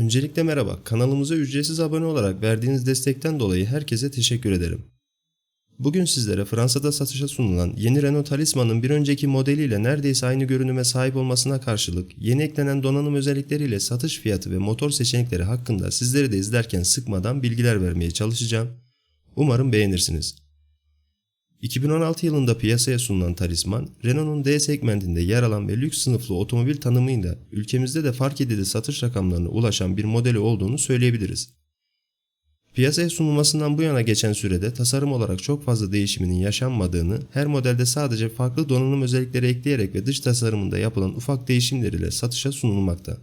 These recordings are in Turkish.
Öncelikle merhaba, kanalımıza ücretsiz abone olarak verdiğiniz destekten dolayı herkese teşekkür ederim. Bugün sizlere Fransa'da satışa sunulan yeni Renault Talisman'ın bir önceki modeliyle neredeyse aynı görünüme sahip olmasına karşılık yeni eklenen donanım özellikleriyle satış fiyatı ve motor seçenekleri hakkında sizleri de izlerken sıkmadan bilgiler vermeye çalışacağım. Umarım beğenirsiniz. 2016 yılında piyasaya sunulan Talisman, Renault'un D segmentinde yer alan ve lüks sınıflı otomobil tanımıyla ülkemizde de fark edildi satış rakamlarına ulaşan bir modeli olduğunu söyleyebiliriz. Piyasaya sunulmasından bu yana geçen sürede tasarım olarak çok fazla değişiminin yaşanmadığını, her modelde sadece farklı donanım özellikleri ekleyerek ve dış tasarımında yapılan ufak değişimler ile satışa sunulmakta.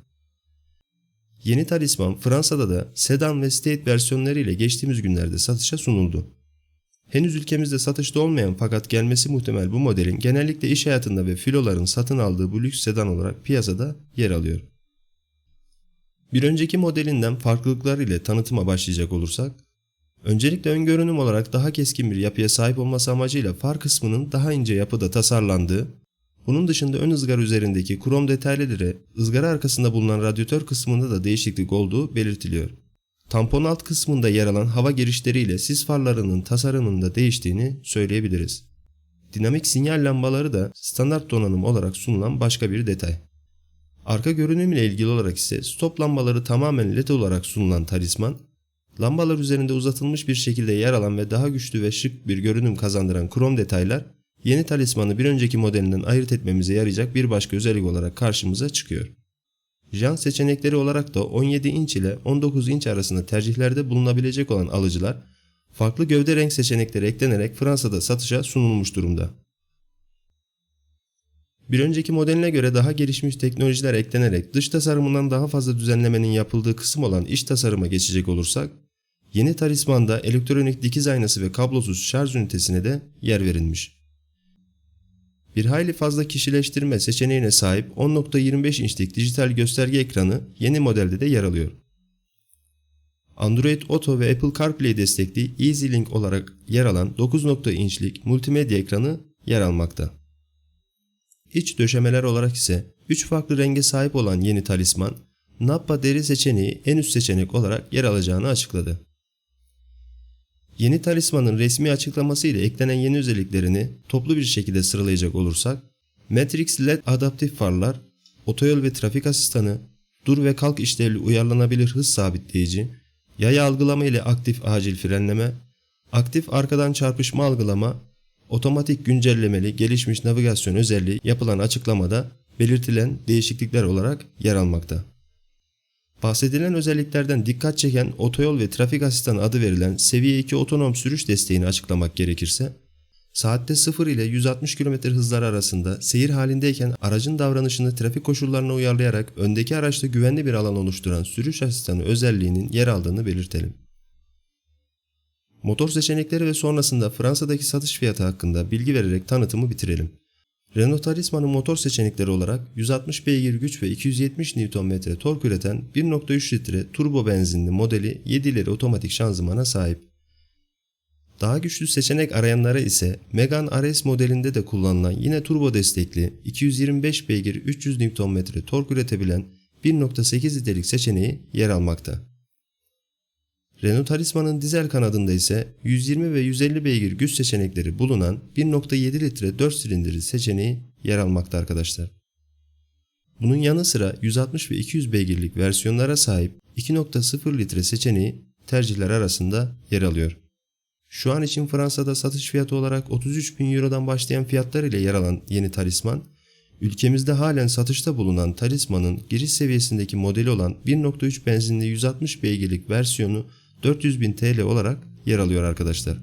Yeni Talisman Fransa'da da sedan ve state versiyonları ile geçtiğimiz günlerde satışa sunuldu. Henüz ülkemizde satışta olmayan fakat gelmesi muhtemel bu modelin genellikle iş hayatında ve filoların satın aldığı bu lüks sedan olarak piyasada yer alıyor. Bir önceki modelinden farklılıklar ile tanıtıma başlayacak olursak, öncelikle ön görünüm olarak daha keskin bir yapıya sahip olması amacıyla far kısmının daha ince yapıda tasarlandığı, bunun dışında ön ızgara üzerindeki krom detayları ızgara arkasında bulunan radyatör kısmında da değişiklik olduğu belirtiliyor. Tampon alt kısmında yer alan hava girişleriyle sis farlarının tasarımında değiştiğini söyleyebiliriz. Dinamik sinyal lambaları da standart donanım olarak sunulan başka bir detay. Arka görünüm ile ilgili olarak ise stop lambaları tamamen led olarak sunulan talisman, lambalar üzerinde uzatılmış bir şekilde yer alan ve daha güçlü ve şık bir görünüm kazandıran krom detaylar, yeni talismanı bir önceki modelinden ayırt etmemize yarayacak bir başka özellik olarak karşımıza çıkıyor. Jant seçenekleri olarak da 17 inç ile 19 inç arasında tercihlerde bulunabilecek olan alıcılar, farklı gövde renk seçenekleri eklenerek Fransa'da satışa sunulmuş durumda. Bir önceki modeline göre daha gelişmiş teknolojiler eklenerek dış tasarımından daha fazla düzenlemenin yapıldığı kısım olan iç tasarıma geçecek olursak, yeni talismanda elektronik dikiz aynası ve kablosuz şarj ünitesine de yer verilmiş. Bir hayli fazla kişileştirme seçeneğine sahip 10.25 inçlik dijital gösterge ekranı yeni modelde de yer alıyor. Android Auto ve Apple CarPlay destekli EasyLink olarak yer alan 9.0 inçlik multimedya ekranı yer almakta. İç döşemeler olarak ise 3 farklı renge sahip olan yeni talisman, Nappa deri seçeneği en üst seçenek olarak yer alacağını açıkladı. Yeni talismanın resmi açıklaması ile eklenen yeni özelliklerini toplu bir şekilde sıralayacak olursak, Matrix LED adaptif farlar, otoyol ve trafik asistanı, dur ve kalk işlevli uyarlanabilir hız sabitleyici, yaya algılama ile aktif acil frenleme, aktif arkadan çarpışma algılama, otomatik güncellemeli gelişmiş navigasyon özelliği yapılan açıklamada belirtilen değişiklikler olarak yer almakta. Bahsedilen özelliklerden dikkat çeken otoyol ve trafik asistanı adı verilen seviye 2 otonom sürüş desteğini açıklamak gerekirse, saatte 0 ile 160 km hızlar arasında seyir halindeyken aracın davranışını trafik koşullarına uyarlayarak öndeki araçta güvenli bir alan oluşturan sürüş asistanı özelliğinin yer aldığını belirtelim. Motor seçenekleri ve sonrasında Fransa'daki satış fiyatı hakkında bilgi vererek tanıtımı bitirelim. Renault Talisman'ın motor seçenekleri olarak 160 beygir güç ve 270 Nm tork üreten 1.3 litre turbo benzinli modeli 7 ileri otomatik şanzımana sahip. Daha güçlü seçenek arayanlara ise Megane RS modelinde de kullanılan yine turbo destekli 225 beygir 300 Nm tork üretebilen 1.8 litrelik seçeneği yer almakta. Renault Talisman'ın dizel kanadında ise 120 ve 150 beygir güç seçenekleri bulunan 1.7 litre 4 silindirli seçeneği yer almakta arkadaşlar. Bunun yanı sıra 160 ve 200 beygirlik versiyonlara sahip 2.0 litre seçeneği tercihler arasında yer alıyor. Şu an için Fransa'da satış fiyatı olarak 33 bin Euro'dan başlayan fiyatlar ile yer alan yeni talisman, ülkemizde halen satışta bulunan talismanın giriş seviyesindeki modeli olan 1.3 benzinli 160 beygirlik versiyonu 400 bin TL olarak yer alıyor arkadaşlar.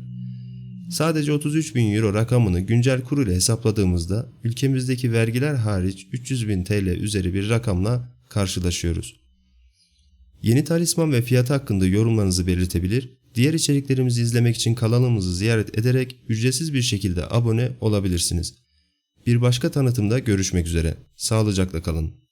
Sadece 33 bin euro rakamını güncel kur ile hesapladığımızda ülkemizdeki vergiler hariç 300 bin TL üzeri bir rakamla karşılaşıyoruz. Yeni talisman ve fiyatı hakkında yorumlarınızı belirtebilir, diğer içeriklerimizi izlemek için kanalımızı ziyaret ederek ücretsiz bir şekilde abone olabilirsiniz. Bir başka tanıtımda görüşmek üzere. Sağlıcakla kalın.